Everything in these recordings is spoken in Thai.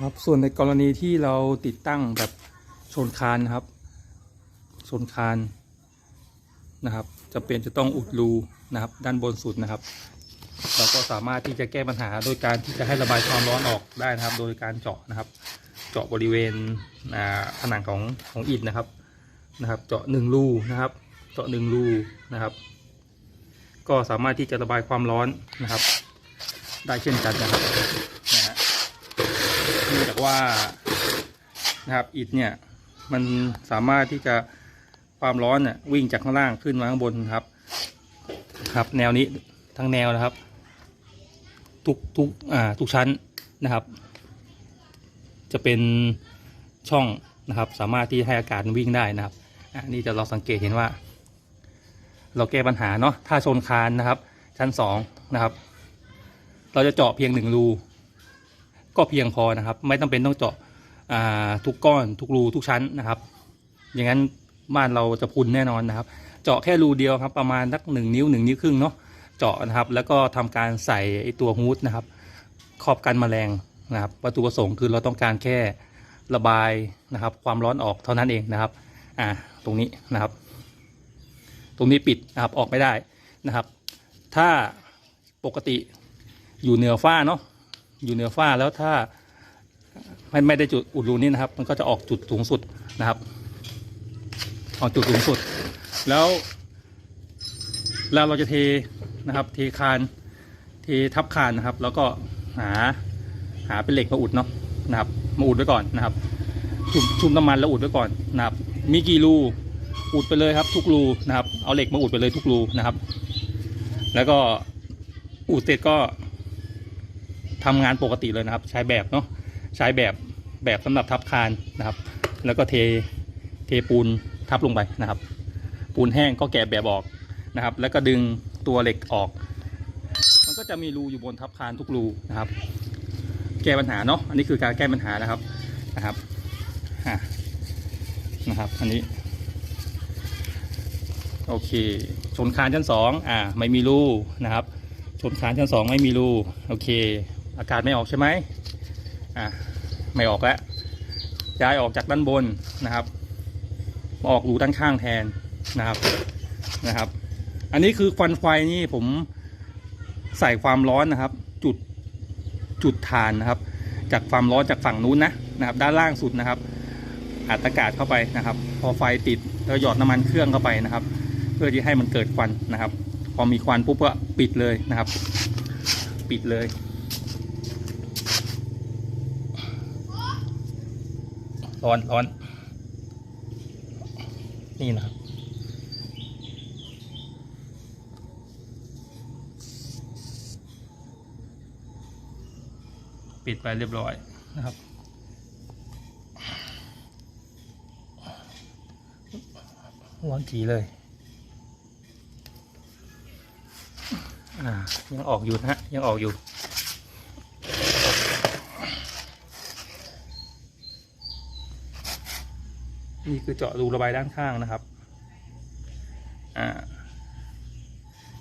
ครับส่วนในกรณีที่เราติดตั้งแบบชนคานนะครับชนคานนะครับจะเป็นจะต้องอุดรูนะครับ ด้านบนสุดนะครับ เราก็สามารถที่จะแก้ปัญหาโดยการที่จะให้ระบายความร้อนออกได้นะครับ โดยการเจาะนะครับ เจาะบริเวณผนังของของอิฐนะครับนะครับ เจาะหนึ่งรูนะครับ เจาะหนึ่งรูนะครับ ก็สามารถที่จะระบายความร้อนนะครับ ได้เช่นกันนะครับ เนื่องจากว่านะครับอิฐเนี่ยมันสามารถที่จะความร้อนเนี่ยวิ่งจากข้างล่างขึ้นมาข้างบนครับ ครับ แนวนี้ทั้งแนวนะครับ ทุกทุกอ่าทุกชั้นนะครับ จะเป็นช่องนะครับ สามารถที่ให้อากาศวิ่งได้นะครับอ่านี่จะเราสังเกตเห็นว่า เราแก้ปัญหาเนาะถ้าชนคานนะครับ ชั้นสองนะครับ เราจะเจาะเพียงหนึ่งรู ก็เพียงพอนะครับ ไม่ต้องเป็นต้องเจาะทุกก้อนทุกรูทุกชั้นนะครับ อย่างนั้นบ้านเราจะพุนแน่นอนนะครับ เจาะแค่รูเดียวครับประมาณสักหนึ่งนิ้วหนึ่งนิ้วครึ่งเนาะเจาะนะครับ แล้วก็ทำการใส่ไอตัวฮูดนะครับครอบกันแมลงนะครับวัตถุประสงค์คือเราต้องการแค่ระบายนะครับ ความร้อนออกเท่านั้นเองนะครับอ่าตรงนี้นะครับ ตรงนี้ปิดนะครับออกไม่ได้นะครับ ถ้าปกติอยู่เหนือฝ้าเนาะ อยู่เหนือฝ้าแล้วถ้าไม่ไม่ได้จุดอุดรูนี้นะครับ มันก็จะออกจุดสูงสุดนะครับ ออกจุดสูงสุด แล้วแล้วเราจะเทนะครับ เทคานเททับคานนะครับ แล้วก็หาหาเป็นเหล็กมาอุดเนาะนะครับ มาอุดไว้ก่อนนะครับชุบชุบน้ำมันแล้วอุดไว้ก่อนนะครับ มีกี่รูอุดไปเลยครับ ทุกรูนะครับ เอาเหล็กมาอุดไปเลยทุกรูนะครับ แล้วก็อุดเสร็จก็ ทำงานปกติเลยนะครับ ใช้แบบเนาะใช้แบบแบบสำหรับทับคานนะครับ แล้วก็เทเทปูนทับลงไปนะครับ ปูนแห้งก็แกะแบบออกนะครับ แล้วก็ดึงตัวเหล็กออก มันก็จะมีรูอยู่บนทับคานทุกรูนะครับ แก้ปัญหาเนาะอันนี้คือการแก้ปัญหานะครับนะครับอะนะครับ อันนี้ โอเค ชนคานชั้นสองอ่า ไม่มีรูนะครับ ชนคานชั้นสองไม่มีรูโอเค อากาศไม่ออกใช่ไหมอ่าไม่ออกแล้วย้ายออกจากด้านบนนะครับมาออกรูด้านข้างแทนนะครับนะครับ อันนี้คือควันไฟนี่ผมใส่ความร้อนนะครับ จุดจุดฐานนะครับ จากความร้อนจากฝั่งนู้นนะนะครับ ด้านล่างสุดนะครับอัดอากาศเข้าไปนะครับ พอไฟติดแล้วหยอดน้ำมันเครื่องเข้าไปนะครับ เพื่อที่ให้มันเกิดควันนะครับ พอมีควันปุ๊บก็ปิดเลยนะครับ ปิดเลย ร้อนร้อน นี่นะครับปิดไปเรียบร้อยนะครับร้อนจีเลยอ่ายังออกอยู่นะฮะยังออกอยู่ นี่คือเจาะรูระบายด้านข้างนะครับ อ่า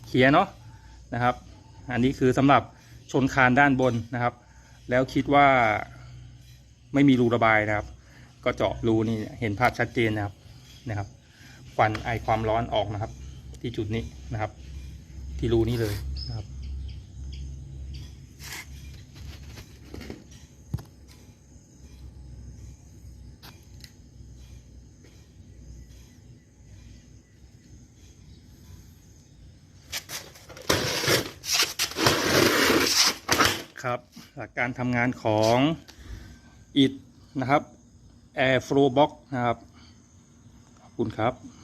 เคลียเนาะนะครับ อันนี้คือสำหรับชนคานด้านบนนะครับ แล้วคิดว่าไม่มีรูระบายนะครับ ก็เจาะรูนี่เห็นภาพชัดเจนนะครับนะครับควันไอความร้อนออกนะครับ ที่จุดนี้นะครับ ที่รูนี้เลยนะครับ ครับ หลักการทำงานของอิดนะครับ Air Flow Box นะครับ ขอบคุณครับ